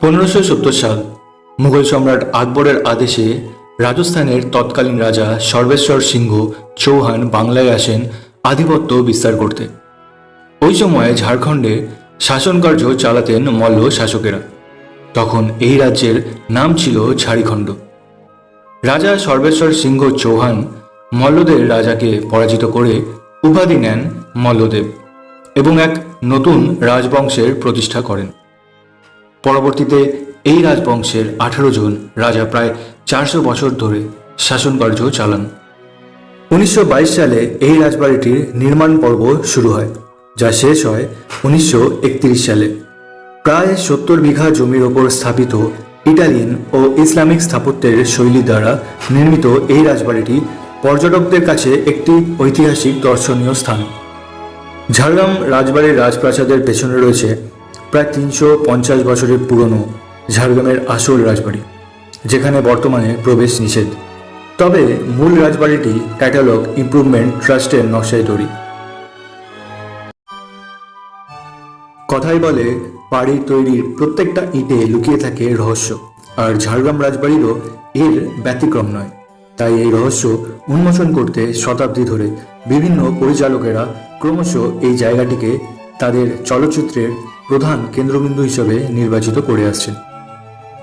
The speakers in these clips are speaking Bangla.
পনেরোশো সত্তর সাল, মুঘল সম্রাট আকবরের আদেশে রাজস্থানের তৎকালীন রাজা সর্বেশ্বর সিংহ চৌহান বাংলায় আসেন আধিপত্য বিস্তার করতে। ওই সময়ে ঝাড়খণ্ডে শাসনকার্য চালাতেন মল্ল শাসকেরা। তখন এই রাজ্যের নাম ছিল ঝাড়িখণ্ড। রাজা সর্বেশ্বর সিংহ চৌহান মল্লদের রাজাকে পরাজিত করে উপাধি নেন মল্লদেব এবং এক নতুন রাজবংশের প্রতিষ্ঠা করেন। পরবর্তীতে এই রাজবংশের আঠারো জন রাজা প্রায় চারশো বছর ধরে শাসনকার্য চালান। উনিশশো বাইশ সালে এই রাজবাড়িটির নির্মাণ পর্ব শুরু হয়, যা শেষ হয় উনিশশো একত্রিশ সালে। প্রায় সত্তর বিঘা জমির ওপর স্থাপিত ইটালিয়ান ও ইসলামিক স্থাপত্যের শৈলী দ্বারা নির্মিত এই রাজবাড়িটি পর্যটকদের কাছে একটি ঐতিহাসিক দর্শনীয় স্থান। ঝাড়গ্রাম রাজবাড়ির রাজপ্রাসাদের পেছনে রয়েছে প্রায় তিনশো পঞ্চাশ বছরের পুরনো ঝাড়গ্রামের আসল রাজবাড়ি, যেখানে বর্তমানে প্রবেশ নিষেধ। তবে মূল রাজবাড়িটি ক্যাটালগ ইমপ্রুভমেন্ট ট্রাস্টের নকশায় তৈরি। কথাই বলে বাড়ি তৈরির প্রত্যেকটা ইটে লুকিয়ে থাকে রহস্য, আর ঝাড়গ্রাম রাজবাড়িরও এর ব্যতিক্রম নয়। তাই এই রহস্য উন্মোচন করতে শতাব্দী ধরে বিভিন্ন পরিচালকেরা ক্রমশ এই জায়গাটিকে তাদের চলচ্চিত্রের প্রধান কেন্দ্রবিন্দু হিসেবে নির্বাচিত করে আসছেন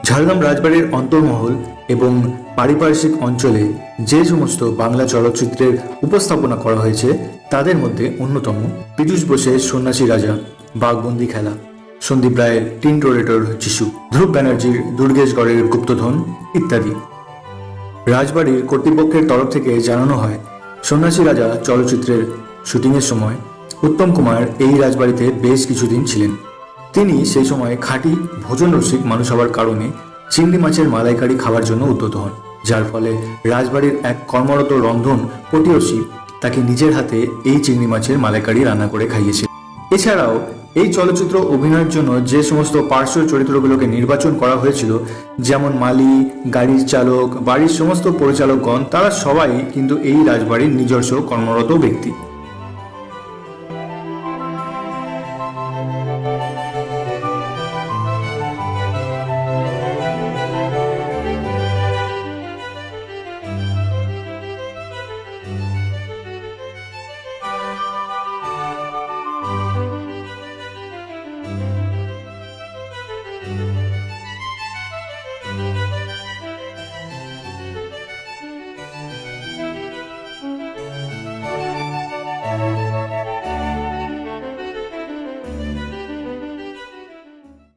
ঝাড়গ্রাম রাজবাড়ির অন্তর্মহল এবং পারিপার্শ্বিক অঞ্চলে যে সমস্ত বাংলা চলচ্চিত্রের উপস্থাপনা করা হয়েছে, তাদের মধ্যে অন্যতম পীযূষ বোসের সন্ন্যাসী রাজা বাঘবন্দি খেলা, সন্দীপ রায়ের টিন টোরেটর যিশু, ধ্রুব ব্যানার্জির দুর্গেশগড়ের গুপ্তধন ইত্যাদি। রাজবাড়ির কর্তৃপক্ষের তরফ থেকে জানানো হয়, সন্ন্যাসী রাজা চলচ্চিত্রের শুটিংয়ের সময় উত্তম কুমার এই রাজবাড়িতে বেশ কিছুদিন ছিলেন। তিনি সেই সময় খাঁটি ভোজন রসিক মানুষ হওয়ার কারণে চিংড়ি মাছের মালাইকারি খাওয়ার জন্য উদ্যত হন, যার ফলে রাজবাড়ির এক কর্মরত রন্ধন পটীয়সী তাকে নিজের হাতে এই চিংড়ি মাছের মালাইকারি রান্না করে খাইয়েছে। এছাড়াও এই চলচ্চিত্র অভিনয়ের জন্য যে সমস্ত পার্শ্ব চরিত্রগুলোকে নির্বাচন করা হয়েছিল, যেমন মালি, গাড়ির চালক, বাড়ির সমস্ত পরিচালকগণ, তারা সবাই কিন্তু এই রাজবাড়ির নিজস্ব কর্মরত ব্যক্তি।